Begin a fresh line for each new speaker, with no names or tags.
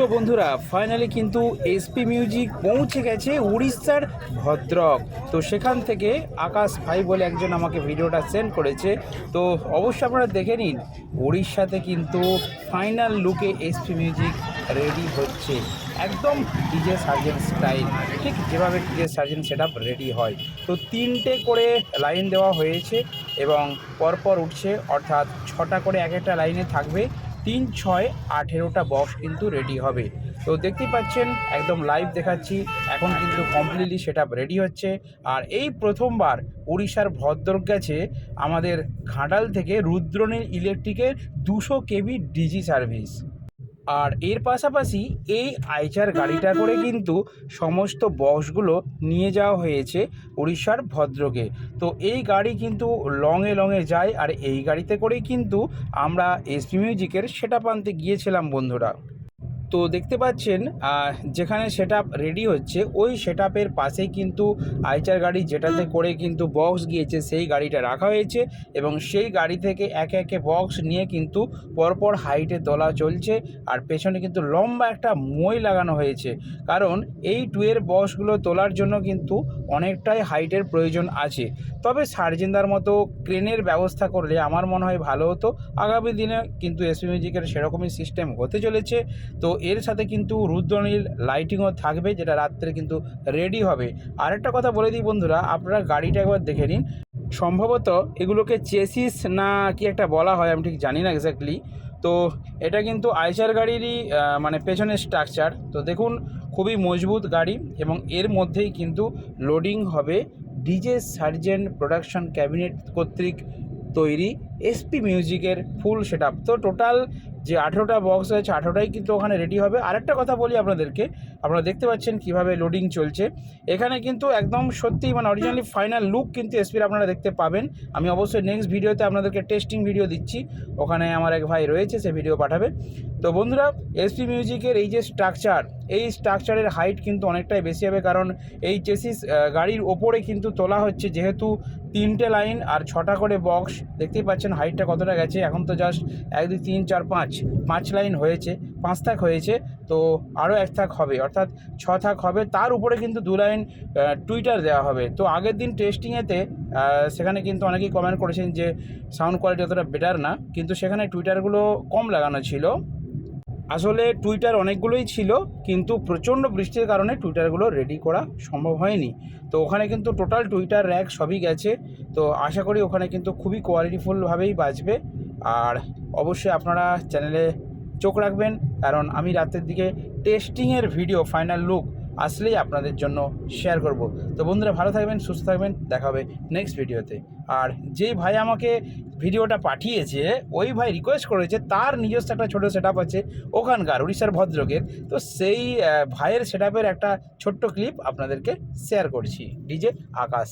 So বন্ধুরা finally কিন্তু SP music পৌঁছে গেছে উড়িষ্যার ভদ্রক। তো সেখান থেকে আকাশ ভাই বলে একজন আমাকে ভিডিওটা সেন্ড করেছে। তো অবশ্যই আপনারা দেখে নিন, উড়িষ্যাতে কিন্তু ফাইনাল লুকে এসপি মিউজিক রেডি হচ্ছে। একদম ডিজে সার্জেন স্টাইল ঠিক যেভাবে ডিজে সার্জেন সেট রেডি হয়। তো তিনটে করে লাইন দেওয়া হয়েছে এবং পরপর উঠছে, অর্থাৎ ছটা করে এক একটা লাইনে থাকবে। তিন, ছয়, আঠেরোটা বক্স কিন্তু রেডি হবে। তো দেখতেই পাচ্ছেন, একদম লাইভ দেখাচ্ছি। এখন কিন্তু কমপ্লিটলি সেটা রেডি হচ্ছে। আর এই প্রথমবার উড়িষ্যার ভদ্রক গেছে আমাদের ঘাটাল থেকে রুদ্রনীল ইলেকট্রিকের দুশো কেবি ডিজি সার্ভিস আর এর পাশাপাশি এই আইচার গাড়িটা করে কিন্তু সমস্ত বক্সগুলো নিয়ে যাওয়া হয়েছে উড়িষ্যার ভদ্রকে। তো এই গাড়ি কিন্তু লংয়ে লংয়ে যায় আর এই গাড়িতে করেই কিন্তু আমরা এসপি মিউজিকের সেটা প্রান্তে গিয়েছিলাম বন্ধুরা। তো দেখতে পাচ্ছেন যেখানে সেট রেডি হচ্ছে ওই সেট পাশেই কিন্তু আইচার গাড়ি যেটাতে করে কিন্তু বক্স গিয়েছে সেই গাড়িটা রাখা হয়েছে এবং সেই গাড়ি থেকে একে একে বক্স নিয়ে কিন্তু পরপর হাইটে তোলা চলছে আর পেছনে কিন্তু লম্বা একটা মই লাগানো হয়েছে। কারণ এই টুয়ের বক্সগুলো তোলার জন্য কিন্তু অনেকটাই হাইটের প্রয়োজন আছে। তবে সার্জেন্দার মতো ক্রেনের ব্যবস্থা করলে আমার মনে হয় ভালো হতো। আগামী দিনে কিন্তু এসপি মিউজিকের সেরকমই সিস্টেম হতে চলেছে। তো এর সাথে কিন্তু রুদ্রনীল লাইটিংও থাকবে, যেটা রাত্রে কিন্তু রেডি হবে। আরেকটা কথা বলে দিই বন্ধুরা, আপনারা গাড়িটা একবার দেখে নিন। সম্ভবত এগুলোকে চেসিস না কি একটা বলা হয়, আমি ঠিক জানি না এক্স্যাক্টলি তো এটা কিন্তু আইচার গাড়িরই মানে পেছনের স্ট্রাকচার তো দেখুন, খুবই মজবুত গাড়ি এবং এর মধ্যেই কিন্তু লোডিং হবে ডিজে সার্জেন্ট প্রোডাকশন ক্যাবিনেট কর্তৃক তৈরি এসপি মিউজিকের ফুল সেট তো টোটাল যে আঠেরোটা বক্স হয়েছে আঠেরোটাই কিন্তু ওখানে রেডি হবে। আরেকটা কথা বলি আপনাদেরকে। আপনারা দেখতে পাচ্ছেন কীভাবে লোডিং চলছে। এখানে কিন্তু একদম সত্যি মানে অরিজিনালি ফাইনাল লুক কিন্তু এসপির আপনারা দেখতে পাবেন। আমি অবশ্যই নেক্সট ভিডিওতে আপনাদেরকে টেস্টিং ভিডিও দিচ্ছি। ওখানে আমার এক ভাই রয়েছে, সে ভিডিও পাঠাবে। তো বন্ধুরা এসপি মিউজিকের এই যে স্ট্রাকচার এই স্ট্রাকচারের হাইট কিন্তু অনেকটাই বেশি হবে। কারণ এই চেসিস গাড়ির ওপরে কিন্তু তোলা হচ্ছে। যেহেতু তিনটে লাইন আর ছটা করে বক্স দেখতেই পাচ্ছেন হাইটটা কতটা গেছে। এখন তো জাস্ট এক, দুই, তিন, চার, পাঁচ পাঁচ লাইন হয়েছে, পাঁচ থাক হয়েছে, তো আরও এক থাক হবে। অর্থাৎ ছ থাক হবে, তার উপরে কিন্তু দু লাইন টুইটার দেওয়া হবে। তো আগের দিন টেস্টিংয়েতে সেখানে কিন্তু অনেকেই কমেন্ট করেছেন যে সাউন্ড কোয়ালিটি অতটা বেটার না, কিন্তু সেখানে টুইটারগুলো কম লাগানো ছিল। আসলে টুইটার অনেকগুলোই ছিল, কিন্তু প্রচণ্ড বৃষ্টির কারণে টুইটারগুলো রেডি করা সম্ভব হয়নি। তো ওখানে কিন্তু টোটাল টুইটার র্যাক সবই গেছে। তো আশা করি ওখানে কিন্তু খুবই কোয়ালিটিফুলভাবেই বাজবে। আর অবশ্যই আপনারা চ্যানেলে চোখ রাখবেন, কারণ আমি রাতের দিকে টেস্টিংয়ের ভিডিও ফাইনাল লুক আসলেই আপনাদের জন্য শেয়ার করব। তো বন্ধুরা, ভালো থাকবেন, সুস্থ থাকবেন, দেখা হবে নেক্সট ভিডিওতে আর যেই ভাই আমাকে ভিডিওটা পাঠিয়েছে, ওই ভাই রিকোয়েস্ট করেছে, তার নিজস্ব একটা ছোটো সেট আছে ওখানকার, উড়িষ্যার ভদ্রকের তো সেই ভাইয়ের সেট একটা ছোট্ট ক্লিপ আপনাদেরকে শেয়ার করছি। ডিজে আকাশ।